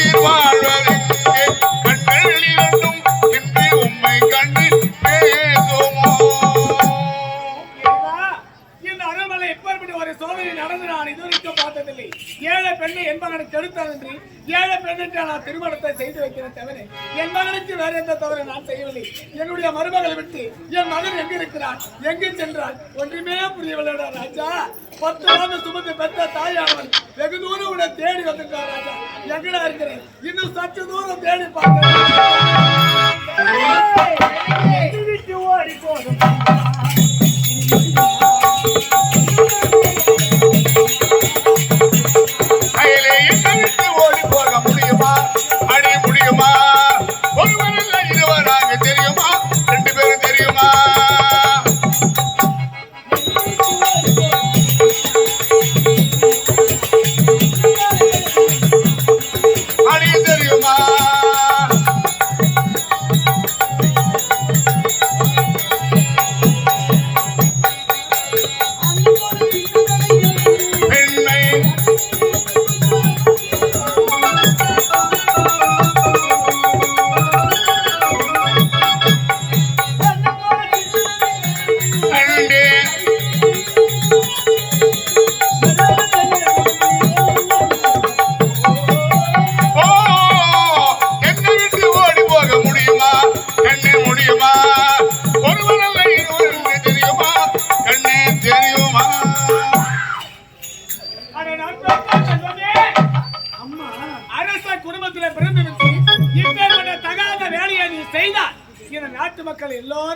நானும் தவிர என் மகனுக்கு வேற எந்த தவறு நான் செய்யவில்லை என்னுடைய மருமகளை விட்டு என் மகன் எங்க இருக்கிறான் எங்கு சென்றான் ஒன்றுமே புரியவில்லைடா ராஜா பத்து ஆண்டு சுமந்து பெற்ற தாயானவன் வெகு தூரம் உன்னை தேடி வந்திருக்கான் ராஜா எங்கடா இருக்கிறேன் இன்னும் சற்று தூரம் தேடி பார்த்தேன் ஓடி போதும்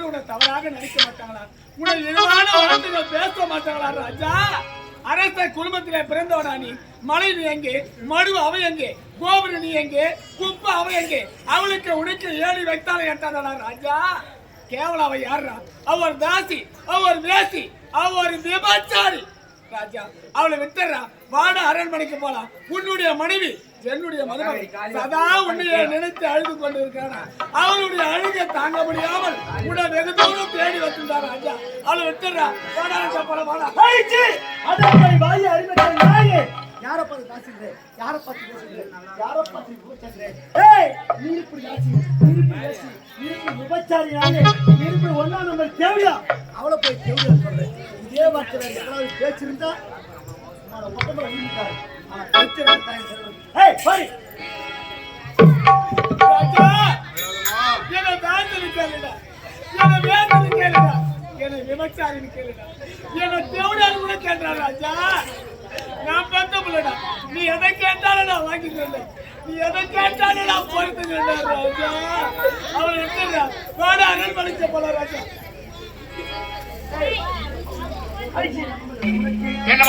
மக்கள் உன்னை தவறாக நினைக்க மாட்டாங்களா? உன்னை இழிவான வார்த்தைகள் பேச மாட்டாங்களா ராஜா? அரச குடும்பத்திலே பிறந்தவனா நீ? மலை நீ எங்கே? மடு அவ எங்கே? கோபுர நீ எங்கே? குப்பை அவ எங்கே? அவளுக்கு உனக்கு ஏழி வைத்தாலே எட்டாதடா ராஜா? கேவலம் அவ யாரா அவர் தாசி அவர் வேசி அவர் விபச்சாரி. ராஜா அவளை விட்டுறா. வாட அரண்மனைக்கு போலாம். உன்னுடைய மனைவி என்னுடைய மருமகள் சதா உன்னைய நினைத்து அழுது கொண்டு இருக்கிறானா அவளுடைய அழுகை தாங்க முடியாமல் உன்னை வெகு தூரம் தேடி வந்திருந்தார் ராஜா அவளை விட்டுறா வாடா ராஜா போலாம் வாடா. அதான் வாய் அறிவித்த நாயே! யார பார்த்து பேசுறது? யார பார்த்து யார பார்த்து ஏய் நீ இப்படி ஆச்சு நீ இப்படி நீ இப்படி விபச்சாரி நானே நீ இப்படி ஒண்ணா நம்ம தேவையா! அவளை போய் தேவையா சொல்றேன். இதே வார்த்தை பேச்சிருந்தா என்ன வேணும்னு கேளுடா என்ன தேவடான்னு கூட கேட்டா ராஜா நான் பார்த்த முடியடா நீ எதை கேட்டாலும் நான் வாங்கி தரேன் நீ எதை கேட்டாலும் நான் பொறுத்து ராஜா அவன் என்ன வாடா அருள் பழிச்ச போல ராஜா என்ன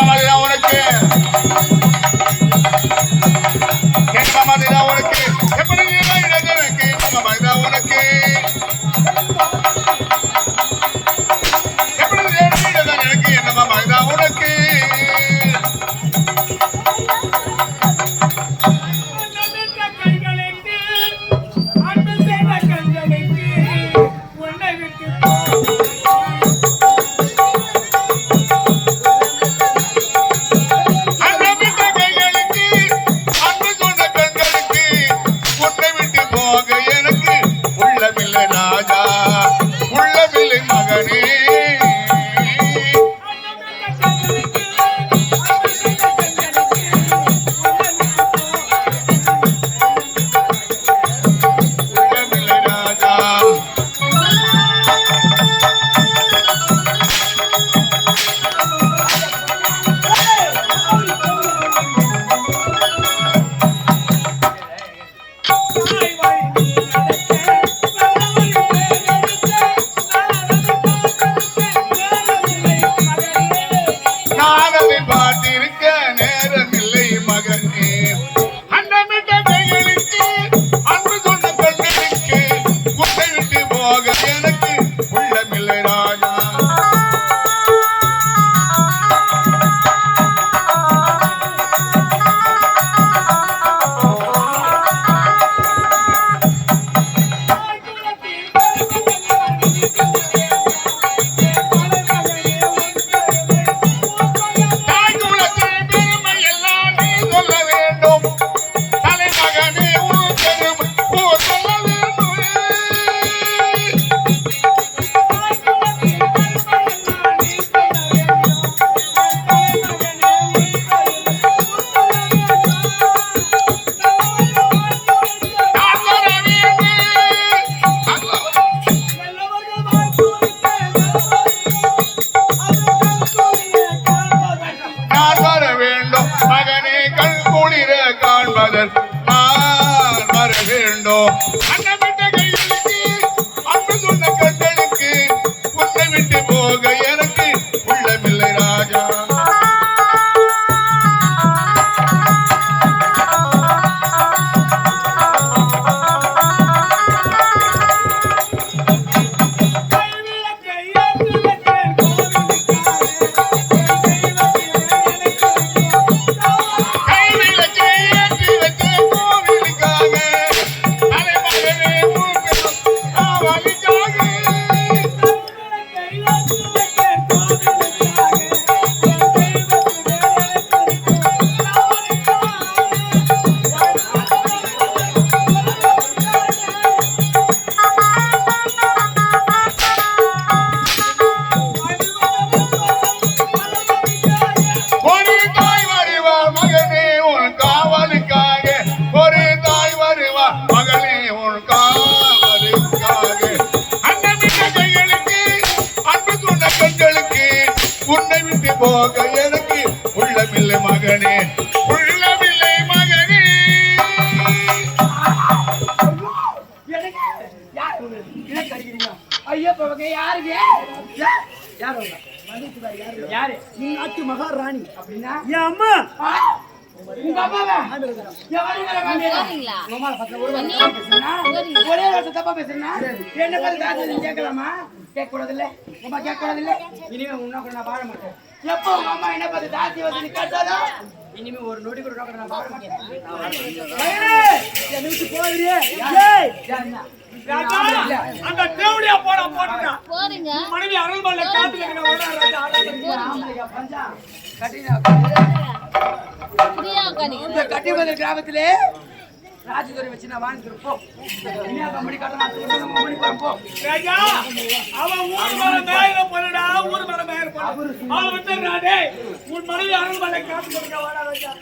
போக எனக்கு உள்ளமில்லை மகனே உள்ளமில்லை மகனே. ஐயப்பவங்க யாருங்க யாரு யாரு நீ நாட்டு மகாராணி. அப்படின்னா? அம்மா. உங்க அம்மாவா? ஒரு தப்பா என்ன பார்த்து கேட்கலாமா? கேட்க கூடாது இல்ல அம்மா கேட்க கூடாது இல்ல இனிமே உன்ன கூட நான் வாழ மாட்டேன் எப்போ உங்க அம்மா என்ன பார்த்து தாத்தி வந்து கேட்டாலோ இனிமே ஒரு நொடி கூட நோக்க நான் வாழ மாட்டேன் என்ன விட்டு போகுறியே அந்த தேவடியா போட போட்டுட்டான் போறீங்க மனைவி அருள்மல்ல பஞ்சா கட்டினா இந்த கிராமத்திலே ராஜதுரை வச்சு நான் போ. இனியா கம்பெனி கட்டணம் மணி போ. ராஜா, அவன் ஊர் மேல மேயிற பொண்ணுடா, ஊர் மேல மேயிற பொண்ணு. அவன் விட்டுடுறா, டேய். உன் மனைவி வாடா ராஜா.